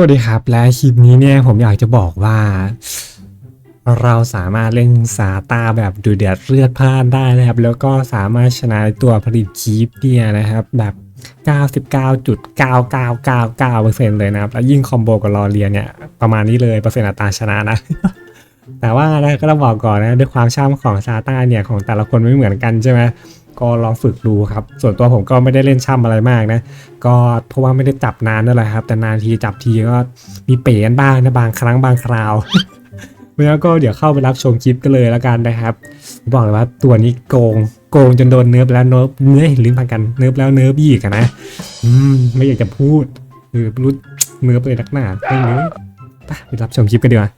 สวัสดีครับ และคลิปนี้เนี่ยผมอยากจะบอกว่า เราสามารถเล่นซาตาแบบดูเดือดเลือดพล่านได้นะครับ แล้วก็สามารถชนะตัวผลิตคีปเนี่ยนะครับ แบบ 99.9999%เลยนะครับ แล้วยิ่งคอมโบกับรอเรียนเนี่ย ประมาณนี้เลยเปอร์เซ็นต์อัตราชนะนะ แต่ว่านะก็ต้องบอกก่อนนะด้วยความช่ำของซาตาเนี่ยของแต่ละคนไม่เหมือนกันใช่ไหม ก็ลองฝึกดูครับ ส่วนตัวผมก็ไม่ได้เล่นช่ำอะไรมากนะ ก็เพราะว่าไม่ได้จับนานนั่นแหละครับ แต่นานทีจับทีก็มีเป๋กันบ้างนะบางครั้งบางคราวแล้วก็เดี๋ยวเข้าไปรับชมคลิปกันเลยแล้วกันนะครับ บอกเลยว่าตัวนี้โกงโกงจนโดนเนิร์ฟแล้วเนิร์ฟเนื้อเห็นลิ้นพันกันเนิร์ฟแล้วเนิร์ฟอีกอะนะ อืมไม่อยากจะพูด คือรู้เนิร์ฟเลยนักหนาไม่เนิร์ฟไปไปรับชมคลิปกันดีกว่า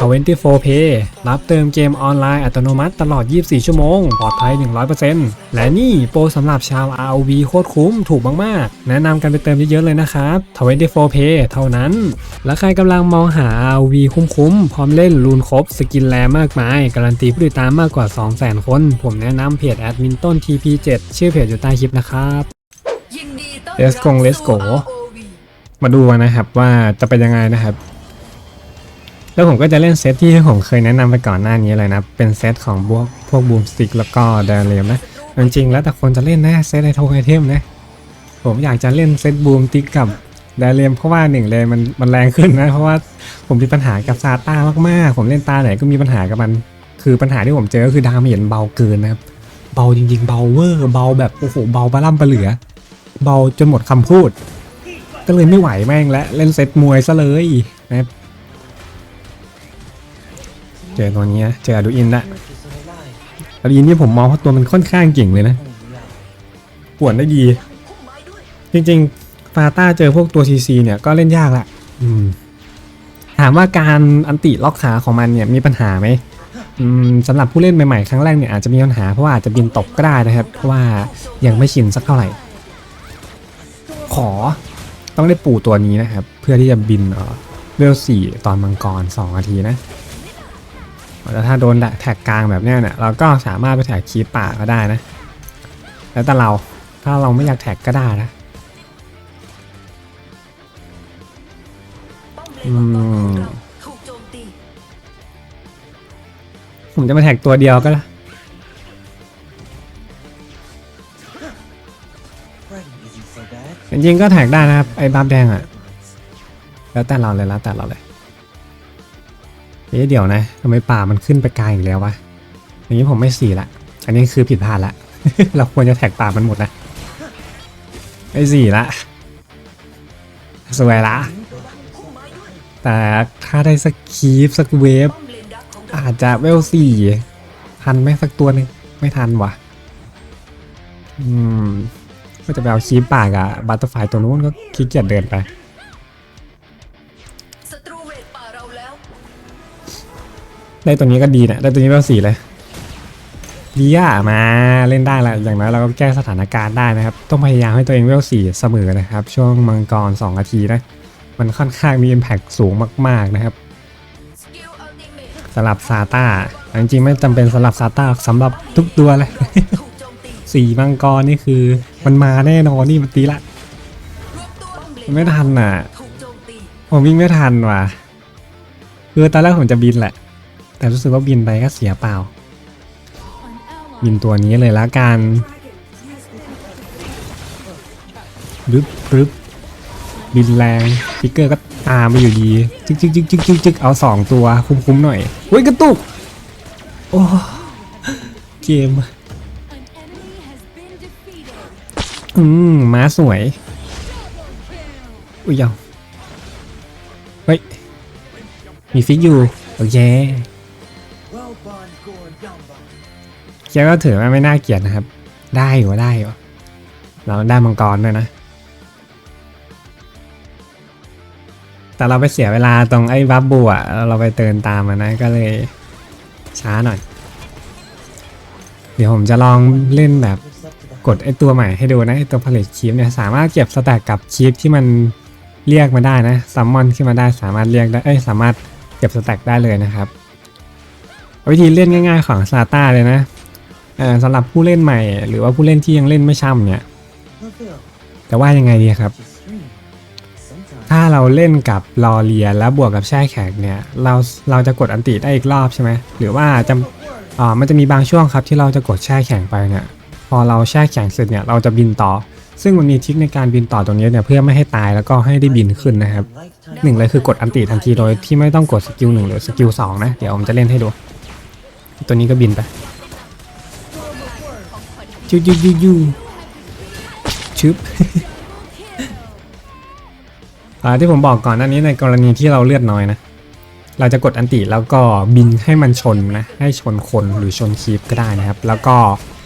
24 Pay รับเติมเกมออนไลน์อัตโนมัติตลอด 24 ชั่วโมง ปลอดภัย 100%และนี่โปรสำหรับชาว ROV โคตรคุ้มถูกมาก ๆ แนะนำกันไปเติมเยอะ ๆ เลยนะครับ24 Pay เท่านั้น และใครกำลังมองหา ROV คุ้ม ๆ พร้อมเล่นรูนครบ สกินแรมากมาย การันตีผู้ติดตามมากกว่า 200,000 คน ผมแนะนำเพจแอดมินต้น TP7 ชื่อเพจอยู่ใต้คลิปนะครับยินดีต้อน Let's go รับ Let's สู่ go ROV มาดูกันนะครับว่าจะเป็นยังไงนะครับ แล้วผมก็จะเล่นเซตที่ผมเคยแนะนำไปก่อนหน้านี้เลยนะ เป็นเซตของพวกพวกบูมสติกแล้วก็เดเรียมนะจริงๆแล้วแต่คนจะเล่นนะเซตไอโทไอเทมนะ ผมอยากจะเล่นเซตบูมติกกับเดเรียมเพราะว่าหนึ่งเลยมันมันแรงขึ้นนะ เพราะว่าผมมีปัญหากับซาต้ามากๆ ผมเล่นตาไหนก็มีปัญหากับมัน คือปัญหาที่ผมเจอก็คือดาเมจเบาเกินนะครับ เบาจริงๆ เบาเวอร์ เบาแบบโอ้โหเบาบาล่ำปะเหลือ เบาจนหมดคำพูด ก็เลยไม่ไหวแม่งและเล่นเซตมวยซะเลยนะครับ เจอตัวนี้เจออดูอินละอดูอินนี่ผมมองว่าตัวมันค่อนข้างเก่งเลยนะป่วนได้ดี จริงๆฟาต้าเจอพวกตัวซีซีเนี่ยก็เล่นยากละถามว่าการอันติล็อกขาของมันเนี่ยมีปัญหาไหมสำหรับผู้เล่นใหม่ๆ ครั้งแรกเนี่ยอาจจะมีปัญหาเพราะว่าอาจจะบินตกก็ได้นะครับ เพราะว่ายังไม่ชินสักเท่าไหร่ ขอต้องได้ปู่ตัวนี้นะครับ เพื่อที่จะบินเออเวลสี่ตอนมังกรสองนาทีนะ แล้วถ้าโดนแท็กกลางแบบเนี้ยเนี่ยเราก็สามารถไปแท็กคีปป่าก็ได้นะ แล้วแต่เราถ้าเราไม่อยากแท็กก็ได้นะผมจะมาแท็กตัวเดียวก็ได้จริงๆก็แท็กได้นะครับ ไอ้บัฟแดงอะแล้วแต่เราเลยแล้วแต่เราเลย เอ๊ะเดี๋ยวนะทำไมป่ามันขึ้นไปไกลอีกแล้ววะอย่างนี้ผมไม่สี่ละ อันนี้คือผิดพลาดละ เราควรจะแท็กป่ามันหมดนะไม่สี่ละสวยละ แต่ถ้าได้สักคีฟสักเวฟอาจจะเวลสี่ทันไหมสักตัวหนึ่งไม่ทันว่ะอืมก็จะไปเอาคีปปากอะบัตเตอร์ไฟตัวนู้นก็ขี้เกียจเดินไป ได้ตัวนี้ก็ดีนะได้ตัวนี้เวลสี่เลยดีอะมาเล่นได้ละอย่างน้อยเราก็แก้สถานการณ์ได้นะครับ ต้องพยายามให้ตัวเองเวลสี่เสมอนะครับ ช่วงมังกร2นาทีนะ มันค่อนข้างมี Impact สูงมาก ๆนะครับสกิลอัลติเมทสำหรับซาต้าจริงๆไม่จำเป็นสำหรับซาต้าสำหรับทุกตัวเลยสี่มังกรนี่คือ มันมาแน่นอนนี่มันตีละ มันไม่ทันอะ ผมวิ่งไม่ทันว่ะ คือตอนแรกผมจะบินแหละ แต่รู้สึกว่าบินไปก็เสียเปล่า บินตัวนี้เลยละกันรึบรึบบินแรงฟิกเกอร์ก็ตามมาอยู่ดีจึ๊กจึ๊กจึ๊กจึ๊กจึ๊กจึ๊กเอาสองตัวคุ้มๆหน่อยเฮ้ยกระตุกโอ้เกมอืมม้าสวยอุ้ยยังเฮ้ยมีฟิกอยู่ โอเค เจ้าก็ถือว่าไม่น่าเกลียดนะครับ ได้อยู่ได้อยู่เราได้มังกรด้วยนะ แต่เราไปเสียเวลาตรงไอ้บับบูอะเราไปเตินตามมันนะก็เลยช้าหน่อย เดี๋ยวผมจะลองเล่นแบบกดไอ้ตัวใหม่ให้ดูนะไอ้ตัวผลิตคีปเนี่ยสามารถเก็บสแต็กกับคีปที่มันเรียกมาได้นะซัมมอนขึ้นมาได้สามารถเรียกได้เอ้ยสามารถเก็บสแต็กได้เลยนะครับ วิธีเล่นง่ายๆของซาต้าเลยนะ อ่อสำหรับผู้เล่นใหม่ หรือว่าผู้เล่นที่ยังเล่นไม่ช่ำเนี่ยแต่ว่ายังไงดีครับ ถ้าเราเล่นกับลอเรียแล้วบวกกับแช่แข็งเนี่ยเราเราจะกดอันติได้อีกรอบใช่ไหมหรือว่าจะอ่ามันจะมีบางช่วงครับที่เราจะกดแช่แข็งไปเนี่ยพอเราแช่แข็งเสร็จเนี่ยเราจะบินต่อ ซึ่งมันมีทิคในการบินต่อตรงนี้เนี่ยเพื่อไม่ให้ตายแล้วก็ให้ได้บินขึ้นนะครับหนึ่งเลยคือกดอันติทันทีโดยที่ไม่ต้องกดสกิลหนึ่งหรือสกิลสองนะเดี๋ยวผมจะเล่นให้ดู ตัวนี้ก็บินไป ยูยูยูยูชึบอ่าที่ผมบอกก่อนหน้านี้ในกรณีที่เราเลือดน้อยนะ เราจะกดอันติแล้วก็บินให้มันชนนะ ให้ชนคนหรือชนคีปก็ได้นะครับ แล้วก็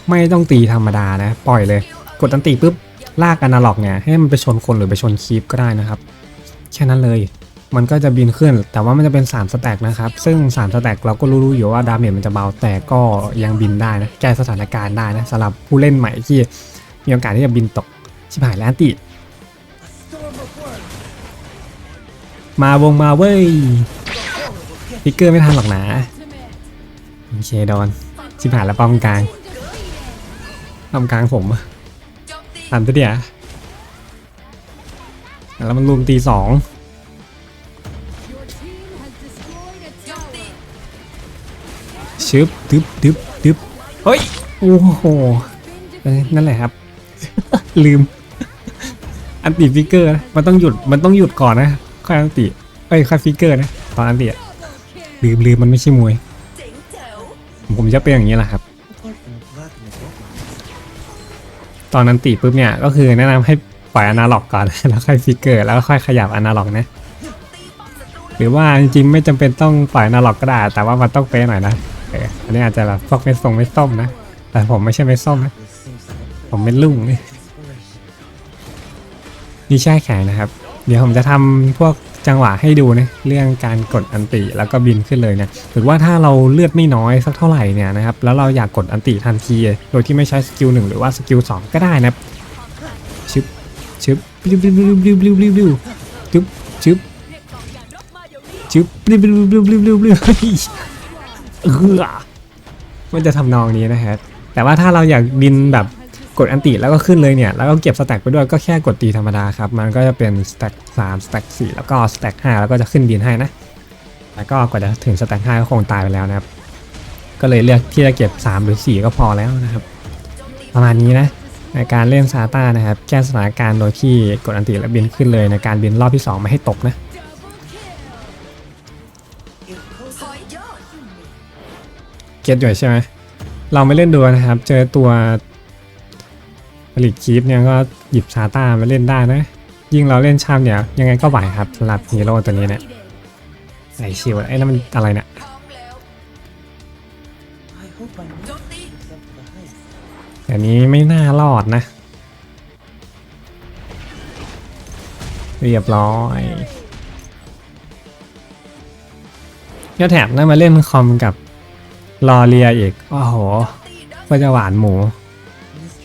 ไม่ต้องตีธรรมดานะ ปล่อยเลย กดอันติปุ๊บลากอนาล็อกเนี่ยให้มันไปชนคนหรือไปชนคีปก็ได้นะครับ แค่นั้นเลย มันก็จะบินขึ้น แต่ว่ามันจะเป็น3สแต็กนะครับ ซึ่ง3สแต็กเราก็รู้ๆอยู่ว่าดาเมจมันจะเบา แต่ก็ยังบินได้นะ แก้สถานการณ์ได้นะสำหรับผู้เล่นใหม่ที่มีโอกาสที่จะบินตก ชิบหายแล้วติมาวงมาเว้ยฟิกเกอร์ไม่ทันหรอกนะโอเคโดนชิบหายแล้วป้อมกลางป้อมกลางผมทันตัวเดียวแล้วมันลุมตีสอง ชึบดึบดึบดึบเฮ้ย โอ้โหเอ้ยนั่นแหละครับ ลืม อันติฟิกเกอร์นะมันต้องหยุด มันต้องหยุดก่อนนะค่อยอันติเอ้ยค่อยฟิกเกอร์นะตอนอันติอะลืมลืมมันไม่ใช่มวยเจ๋งแจ๋วผมจะเป็นอย่างนี้แหละครับ ตอนนั้นตีปุ๊บเนี่ย ก็คือแนะนำให้ปล่อยอนาล็อกก่อน แล้วค่อยฟิกเกอร์ แล้วก็ค่อยขยับอนาล็อกนะตีป้อมศัตรูหรือว่าจริงๆไม่จำเป็นต้องปล่อยอนาล็อกก็ได้แต่ว่ามันต้องเป๊ะหน่อยนะ เอออันนี้อาจจะแบบพวกเม็ดทรงเม็ดส้มนะ แต่ผมไม่ใช่เม็ดส้มนะ ผมเป็นลุงนี่นี่แช่แข็งนะครับ เดี๋ยวผมจะทำพวกจังหวะให้ดูนะเรื่องการกดอันติแล้วก็บินขึ้นเลยเนี่ยหรือว่าถ้าเราเลือดไม่น้อยสักเท่าไหร่เนี่ยนะครับแล้วเราอยากกดอันติทันที โดยที่ไม่ใช้สกิลหนึ่งหรือว่าสกิลสองก็ได้นะครับชึบชึบริบริบริบริบริบริบริบชึบชึบชึบริบริบริบริบริบริบเฮ้ย เออมันจะทำนองนี้นะครับแต่ว่าถ้าเราอยากบินแบบกดอันติแล้วก็ขึ้นเลยเนี่ย แล้วก็เก็บสแต็กไปด้วยก็แค่กดตีธรรมดาครับ มันก็จะเป็นสแต็กสามสแต็กสี่แล้วก็สแต็กห้าแล้วก็จะขึ้นบินให้นะ แล้วก็กว่าจะถึงสแต็กห้าก็คงตายไปแล้วนะครับ ก็เลยเลือกที่จะเก็บ 3 หรือ 4 ก็พอแล้วนะครับ ประมาณนี้นะในการเล่นซาต้านะครับ แก้สถานการณ์โดยที่กดอันติแล้วบินขึ้นเลยในการบินรอบที่ 2 ไม่ให้ตกนะ ก็ตอยู่ใช่ไหมเราไม่เล่นดูนะครับ เจอตัวผลิตคีปเนี่ยก็หยิบซาต้ามาเล่นได้นะ ยิ่งเราเล่นชามเนี่ยยังไงก็ไหวครับสำหรับฮีโร่ตัวนี้เนี่ยใส่ชิวไอ้นั่นมันอะไรเนี่ยอมแต่นี้ไม่น่ารอดนะ เรียบร้อยยอดแถบน่ามาเล่นคอมกับ ลอเรียอีก โอ้โห ก็จะหวานหมู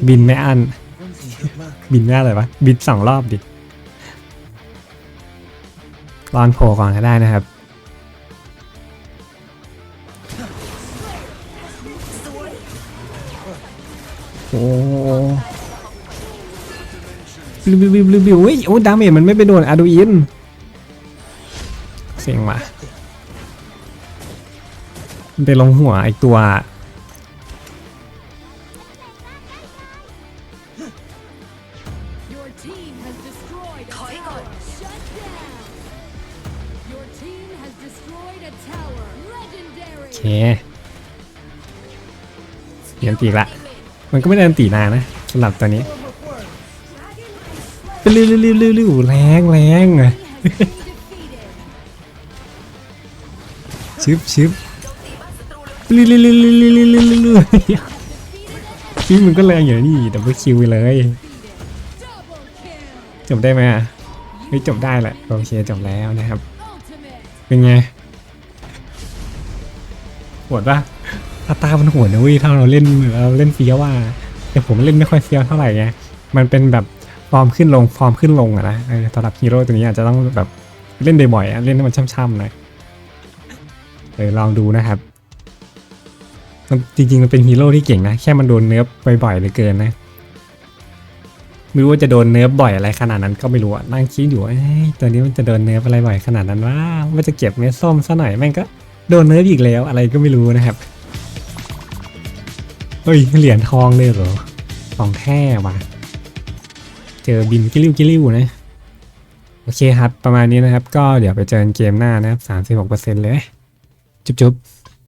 บินไม่อั้น บินไม่อะไรวะ บินสองรอบดิรอนโผล่ก่อนก็ได้นะครับ โอ้บิวบิวบิวบิวบิวเฮ้ย โอ้ดาเมจมันไม่ไปโดนอาดูอิน เสียงว่ะ มันไปลงหัวไอตัว Your team has destroyed a Thói tower. rồi. Shut down. Your team has destroyed a tower. โอ Legendary. เคเปลี่ยนตีกละ มันก็ไม่ได้อันตีนานนะสำหรับตัวนี้เป็นริ้วริ้วริ้วริ้วริ้วแรงแรงอะ Has been defeated. ชึบชึบ ฟิมันก็เลยอย่มึงก็แรงอยู่นี่ดับเบิลคิวไปเลย จบได้ไหมอะไม่จบได้แหละโอเคจบแล้วนะครับ เป็นไงปวดปะสตาร์มันหัวนะเว้ยถ้าเราเล่นเราเล่นเฟี้ยวว่าแต่ผมเล่นไม่ค่อยเฟี้ยวเท่าไหร่ไงมันเป็นแบบฟอร์มขึ้นลงฟอร์มขึ้นลงอะนะสำหรับฮีโร่ตัวนี้อาจจะต้องแบบเล่นบ่อยๆเล่นให้มันช่ำๆหน่อยเยวลองดูนะครับ มันจริงๆมันเป็นฮีโร่ที่เก่งนะ แค่มันโดนเนื้อบ่อยๆเลือเกินนะไม่รู้ว่าจะโดนเนิร์ฟบ่อยอะไรขนาดนั้นก็ไม่รู้อะนั่งคิดอยู่ว่าเอ้ตัวนี้มันจะโดนเนิร์ฟอะไรบ่อยขนาดนั้นว่าว่าจะเก็บเม็ดส้มซะหน่อยแม่งก็โดนเนิร์ฟอีกแล้วอะไรก็ไม่รู้นะครับเฮ้ยเหรียญทองเลยเหรอของแท้ว่ะเจอบินกิ้วกิ้วนะโอเคครับ ประมาณนี้นะครับ ก็เดี๋ยวไปเจอกันเกมหน้านะครับ36%เลย จุ๊บๆ